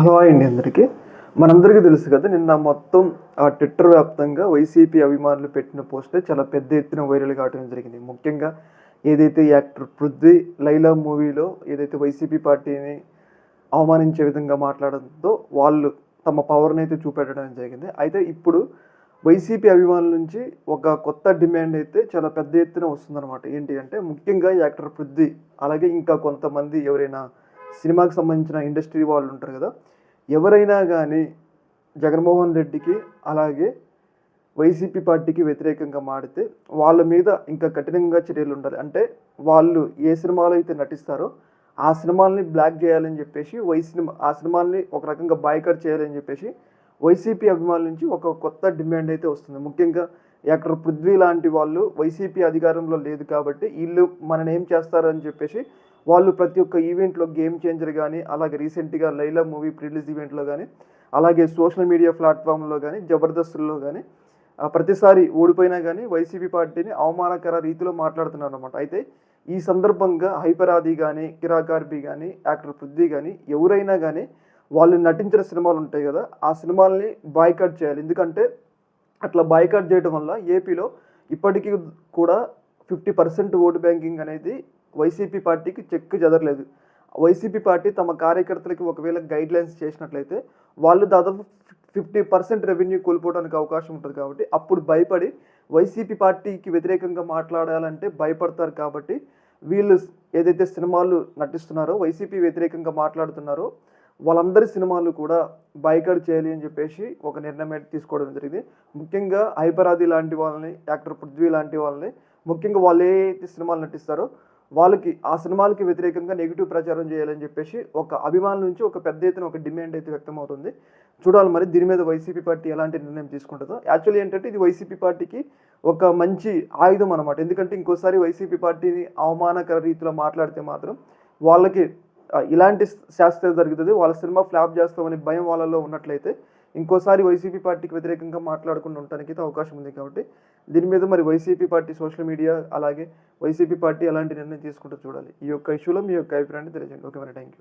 Hello అండి అందరికీ. మనందరికీ తెలుసు కదా నిన్న మొత్తం ఆ ట్విట్టర్ వ్యాప్తంగా వైసీపీ అభిమానులు పెట్టిన పోస్టే చాలా పెద్ద ఎత్తున వైరల్ కావడం జరిగింది. ముఖ్యంగా ఏదైతే యాక్టర్ పృథ్వీ లైలా మూవీలో ఏదైతే వైసీపీ పార్టీని అవమానించే విధంగా మాట్లాడడంతో వాళ్ళు తమ పవర్ని అయితే చూపెట్టడం జరిగింది. అయితే ఇప్పుడు వైసీపీ అభిమానుల నుంచి ఒక కొత్త డిమాండ్ అయితే చాలా పెద్ద ఎత్తున వస్తుందన్నమాట. ఏంటి అంటే ముఖ్యంగా యాక్టర్ పృథ్వీ అలాగే ఇంకా కొంతమంది ఎవరైనా సినిమాకి సంబంధించిన ఇండస్ట్రీ వాళ్ళు ఉంటారు కదా ఎవరైనా కానీ జగన్మోహన్ రెడ్డికి అలాగే వైసీపీ పార్టీకి వ్యతిరేకంగా మాడితే వాళ్ళ మీద ఇంకా కఠినంగా చర్యలు ఉండాలి. అంటే వాళ్ళు ఏ సినిమాలో అయితే నటిస్తారో ఆ సినిమాల్ని బ్లాక్ చేయాలని చెప్పేసి వై సినిమా ఆ సినిమాల్ని ఒక రకంగా బాయ్కట్ చేయాలని చెప్పేసి వైసీపీ అభిమానుల నుంచి ఒక కొత్త డిమాండ్ అయితే వస్తుంది. ముఖ్యంగా యాక్టర్ పృథ్వీ లాంటి వాళ్ళు వైసీపీ అధికారంలో లేదు కాబట్టి వీళ్ళు మనని ఏం చేస్తారని చెప్పేసి వాళ్ళు ప్రతి ఒక్క ఈవెంట్లో గేమ్ చేంజర్ కానీ అలాగే రీసెంట్గా లైలా మూవీ ప్రిలీజ్ ఈవెంట్లో కానీ అలాగే సోషల్ మీడియా ప్లాట్ఫామ్లో కానీ జబర్దస్త్లో కానీ ప్రతిసారి ఓడిపోయినా కానీ వైసీపీ పార్టీని అవమానకర రీతిలో మాట్లాడుతున్నారు అనమాట అయితే ఈ సందర్భంగా హైపరాది కానీ కిరాకార్బి కానీ యాక్టర్ పృథ్వీ కానీ ఎవరైనా కానీ వాళ్ళు నటించిన సినిమాలు ఉంటాయి కదా ఆ సినిమాల్ని బాయ్కట్ చేయాలి. ఎందుకంటే అట్లా బాయ్కట్ చేయడం వల్ల ఏపీలో ఇప్పటికీ కూడా ఫిఫ్టీ పర్సెంట్ ఓటు బ్యాంకింగ్ అనేది వైసీపీ పార్టీకి చెక్కు చెదరలేదు. వైసీపీ పార్టీ తమ కార్యకర్తలకి ఒకవేళ గైడ్ లైన్స్ చేసినట్లయితే వాళ్ళు దాదాపు ఫిఫ్టీ పర్సెంట్ రెవెన్యూ కోల్పోవడానికి అవకాశం ఉంటుంది కాబట్టి అప్పుడు భయపడి వైసీపీ పార్టీకి వ్యతిరేకంగా మాట్లాడాలంటే భయపడతారు కాబట్టి వీళ్ళు ఏదైతే సినిమాలు నటిస్తున్నారో వైసీపీ వ్యతిరేకంగా మాట్లాడుతున్నారో వాళ్ళందరి సినిమాలు కూడా బైకట్ చేయాలి అని చెప్పేసి ఒక నిర్ణయం తీసుకోవడం జరిగింది. ముఖ్యంగా హైపరాది లాంటి వాళ్ళని యాక్టర్ పృథ్వీ లాంటి వాళ్ళని ముఖ్యంగా వాళ్ళు ఏ సినిమాలు నటిస్తారో వాళ్ళకి ఆ సినిమాలకి వ్యతిరేకంగా నెగిటివ్ ప్రచారం చేయాలని చెప్పేసి ఒక అభిమానుల నుంచి ఒక పెద్ద ఎత్తున ఒక డిమాండ్ అయితే వ్యక్తం అవుతుంది చూడాలి మరి దీని మీద వైసీపీ పార్టీ ఎలాంటి నిర్ణయం తీసుకుంటుందో. యాక్చువల్లీ ఏంటంటే ఇది వైసీపీ పార్టీకి ఒక మంచి ఆయుధం అనమాట ఎందుకంటే ఇంకోసారి వైసీపీ పార్టీని అవమానకర రీతిలో మాట్లాడితే మాత్రం వాళ్ళకి ఇలాంటి శాస్త్రం జరుగుతుంది వాళ్ళ సినిమా ఫ్లాప్ చేస్తామని భయం వాళ్ళలో ఉన్నట్లయితే ఇంకోసారి వైసీపీ పార్టీకి వ్యతిరేకంగా మాట్లాడకుండా ఉండటానికి అయితే అవకాశం ఉంది కాబట్టి దీని మీద మరి వైసీపీ పార్టీ సోషల్ మీడియా అలాగే వైసీపీ పార్టీ ఎలాంటి నిర్ణయం తీసుకుంటూ చూడాలి. ఈ యొక్క ఇష్యూలో మీ యొక్క అభిప్రాయాన్ని తెలియజేయండి. ఓకే మరి థ్యాంక్ యూ